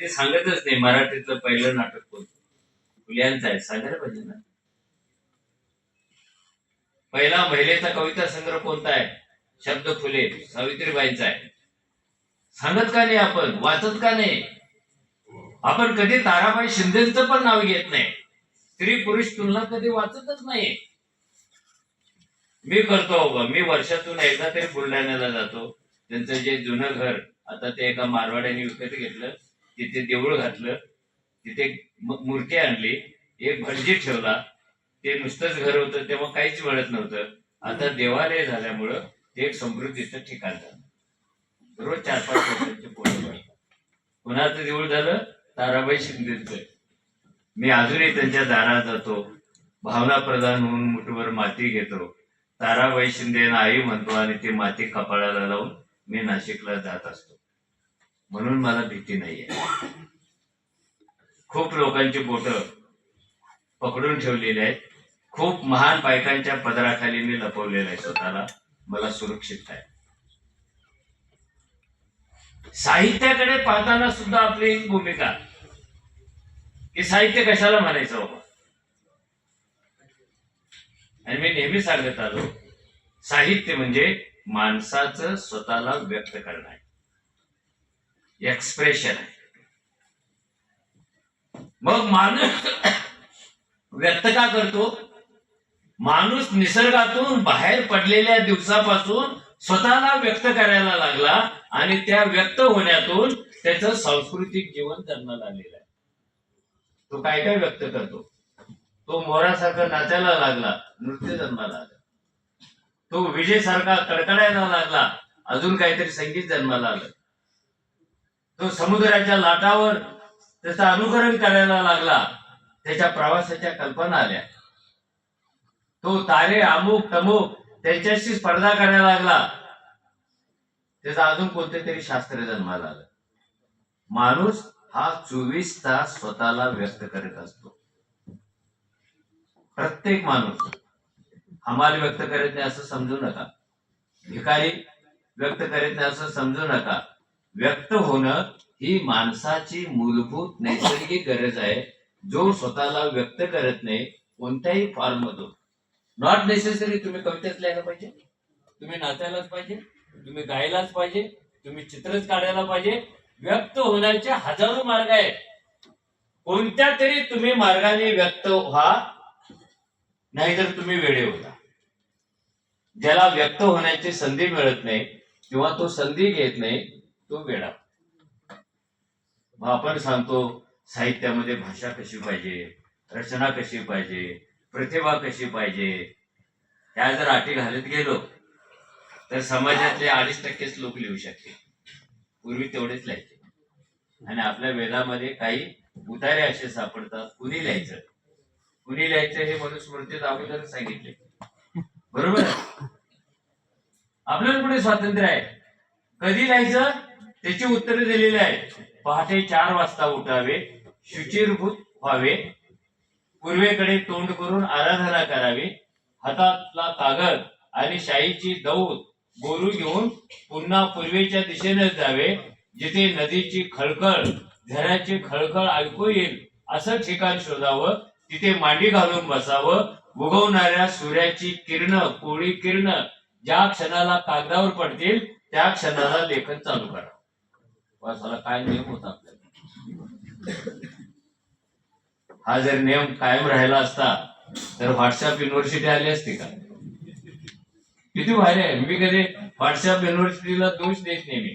ते सांगतच नाही मराठीतलं पहिलं नाटक कोणतं? फुल्यांचं आहे सांगायला पाहिजे ना पहिला महिलेचा कविता संग्रह कोणता आहे? शब्द फुले सावित्रीबाईंचा आहे. सांगत का नाही आपण? वाचत का नाही? आपण कधी ताराबाई शिंदेचं पण नाव घेत नाही. स्त्री पुरुष तुलना कधी वाचतच नाही. मी करतो बाबा मी वर्षातून एकदा तरी बुलढाण्याला जातो. त्यांचं जे जुनं घर आता ते एका मारवाड्याने विकत घेतलं. तिथे देऊळ घातलं तिथे मूर्ती आणली एक भटजी ठेवला. ते नुसतंच घर होतं तेव्हा काहीच मिळत नव्हतं. आता देवालय झाल्यामुळं ते एक समृद्धीचं ठिकाण झालं. रोज चार पाच वर्षांचे पोरं पुन्हा कुणाचं देऊळ झालं ताराबाई शिंदेचं. मी अजूनही त्यांच्या दारात जातो. भावना प्रधान होऊन मुठभर माती घेतो. ताराबाई शिंदे आई म्हणतो आणि ती माती कपाळाला लावून मी नाशिकला जात असतो. म्हणून मला भीती नाहीये. खूप लोकांची बोट पकडून ठेवलेली आहेत. खूप महान बायकांच्या पदराखाली मी लपवलेलं आहे स्वतःला. मला सुरक्षित आहे. साहित्याकडे पाहताना सुद्धा आपली एक भूमिका. की साहित्य कशाला म्हणायचं बाबा? आणि मी नेहमी सांगत आलो साहित्य म्हणजे माणसाचं स्वतःला व्यक्त करणं आहे. एक्सप्रेशन आहे मग माणूस व्यक्त का करतो? माणूस निसर्गातून बाहेर पडलेल्या दिवसापासून स्वतःला व्यक्त करायला लागला आणि त्या व्यक्त होण्यातून त्याचं सांस्कृतिक जीवन जन्माला आलेलं आहे. तो काय काय व्यक्त करतो? तो मोरासारखा नाचायला लागला नृत्य जन्माला आलं. तो विजेसारखा कडकडायला लागला अजून काहीतरी संगीत जन्माला आलं. तो समुद्राच्या लाटावर त्याचं अनुकरण करायला लागला. त्याच्या प्रवासाच्या कल्पना आल्या. तो तारे अमुक तमुक त्यांच्याशी स्पर्धा करायला लागला. त्याचा अजून कोणते तरी शास्त्र जन्माला आलं. माणूस हा चोवीस तास स्वतःला व्यक्त करत असतो. प्रत्येक माणूस हमाल व्यक्त करत नाही असं समजू नका. भिकारी व्यक्त करत नाही असं समजू नका. व्यक्त होणं ही माणसाची मूलभूत नैसर्गिक गरज आहे जो स्वतःला व्यक्त करत नाही कोणत्याही फॉर्म मधून. नॉट नेसेसरी तुम्ही कवितेच लिहायला पाहिजे. तुम्ही नाचायलाच पाहिजे तुम्ही गायलाच पाहिजे तुम्ही चित्रच काढायला पाहिजे. व्यक्त होण्याचे हजारो मार्ग आहेत. कोणत्या तरी तुम्ही मार्गाने व्यक्त व्हा नाहीतर तुम्ही वेळे होता. ज्याला व्यक्त होण्याची संधी मिळत नाही किंवा तो संधी घेत नाही तो वेडा मग आपण सांगतो साहित्यामध्ये भाषा कशी पाहिजे रचना कशी पाहिजे प्रतिभा कशी पाहिजे त्या जर अटी घालत गेलो तर समाजातले अडीच टक्केच लोक लिहू शकते पूर्वी तेवढेच लिहायचे. आणि आपल्या वेदामध्ये काही उतारे असे सापडतात कुणी लिहायचं? कुणी लिहायचं हे मनुस्मृतीत अगोदर सांगितले. बरोबर? आपल्याला पुढे स्वातंत्र्य आहे? कधी लिहायचं? त्याची उत्तरे दिलेली आहेत. पहाटे चार वाजता उठावे शुचिरभूत व्हावे पूर्वेकडे तोंड करून आराधना करावी हातातला कागद आणि शाईची दौत गोरू घेऊन पुन्हा पूर्वेच्या दिशेने जावे जिथे नदीची खळखळ झऱ्याची खळखळ ऐकू येईल असं ठिकाण शोधावं तिथे मांडी घालून बसावं उगवणाऱ्या सूर्याची किरण कोळी किरण ज्या क्षणाला कागदावर पडतील त्या क्षणाला लेखन चालू करा. वाचायला काय नियम होता आपल्याला? हा जर नियम कायम राहिला असता तर व्हॉट्सअप युनिव्हर्सिटी आली असती का? किती भारी आहे. मी कधी व्हॉट्सअप युनिव्हर्सिटीला दोष देत नाही मी.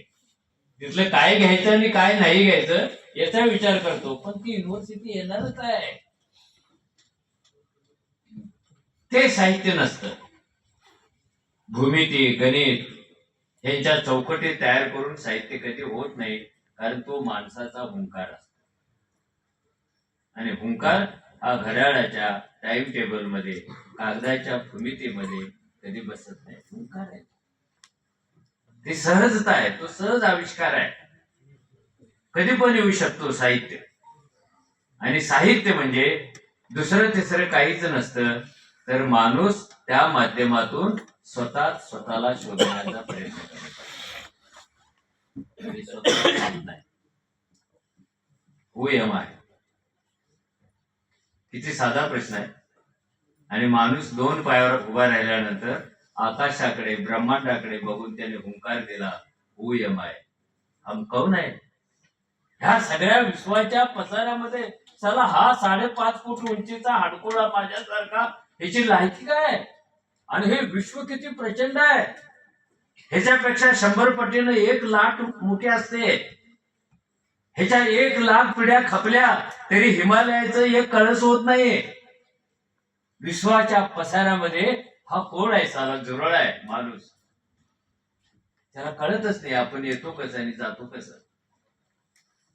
तिथलं काय घ्यायचं आणि काय नाही घ्यायचं याचा विचार करतो. पण ती युनिव्हर्सिटी येणारच आहे. ते साहित्य नसतं. भूमिती गणित यांच्या चौकटी तयार करून साहित्य कधी होत नाही कारण तो माणसाचा हुंकार असतो. आणि हुंकार हा घड्याळाच्या टाइम टेबलमध्ये कागदाच्या भूमितीमध्ये कधी बसत नाही. हुंकार आहे. ती सहजता आहे तो सहज आविष्कार आहे. कधी पण येऊ शकतो साहित्य. आणि साहित्य म्हणजे दुसरं तिसरं काहीच नसतं. तर माणूस त्या माध्यमातून स्वतः स्वतःला शोधण्याचा प्रयत्न करतो नाही. आय किती साधा प्रश्न आहे. आणि माणूस दोन पायावर उभा राहिल्यानंतर आकाशाकडे ब्रह्मांडाकडे बघून त्याने हुंकार दिला हु आहे. आय हम कौन आहे ह्या सगळ्या विश्वाच्या पसाऱ्यामध्ये चला हा साडेपाच फूट उंचीचा हाडकोळा माझ्यासारखा ह्याची लायकी काय? आणि हे विश्व किती प्रचंड आहे? ह्याच्यापेक्षा शंभर पटीनं एक लाख मोठी असते. ह्याच्या एक लाख पिढ्या खपल्या तरी हिमालयाचं एक कळस होत नाही. विश्वाच्या पसाऱ्यामध्ये हा कोण आहे? सारा झुरळ आहे माणूस. त्याला कळतच नाही आपण येतो कसं आणि जातो कसं.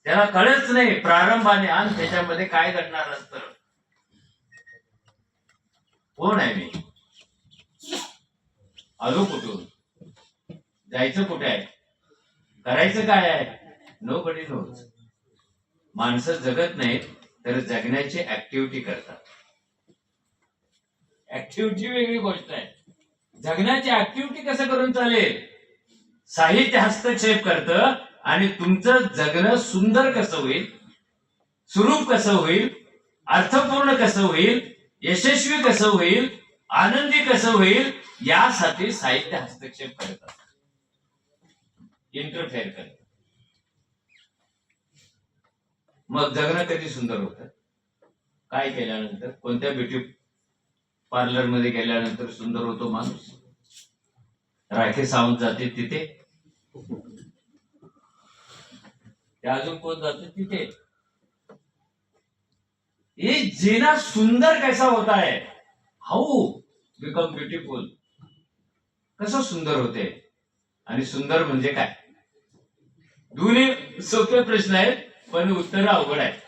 त्याला कळत नाही प्रारंभाने आणि त्याच्यामध्ये काय घडणार असतं? कोण आहे मी? आलो कुठून? जायचं कुठे आहे? करायचं काय आहे? नो बडी नोज माणसं जगत नाहीत तर जगण्याची ऍक्टिव्हिटी करतात. ऍक्टिव्हिटी वेगळी गोष्ट आहे. जगण्याची ऍक्टिव्हिटी कसं करून चालेल? साहित्य हस्तक्षेप करतं आणि तुमचं जगणं सुंदर कसं होईल? सुरूप कसं होईल? अर्थपूर्ण कसं होईल? यशस्वी कसं होईल आनंदी कसं होईल यासाठी साहित्य हस्तक्षेप करतात. इंटरफेअर करतात. मग जगणं कधी सुंदर होतं. काय केल्यानंतर कोणत्या ब्युटी पार्लरमध्ये गेल्यानंतर सुंदर होतो माणूस? राखे सावंत जाते तिथे. ते अजून कोण जाते? तिथे. ये जीना सुंदर कैसा होता है? हाऊ बिकम ब्युटिफुल कसं सुंदर होते? आणि सुंदर म्हणजे काय? दोन्ही सोपे प्रश्न आहेत पण उत्तर अवघड आहे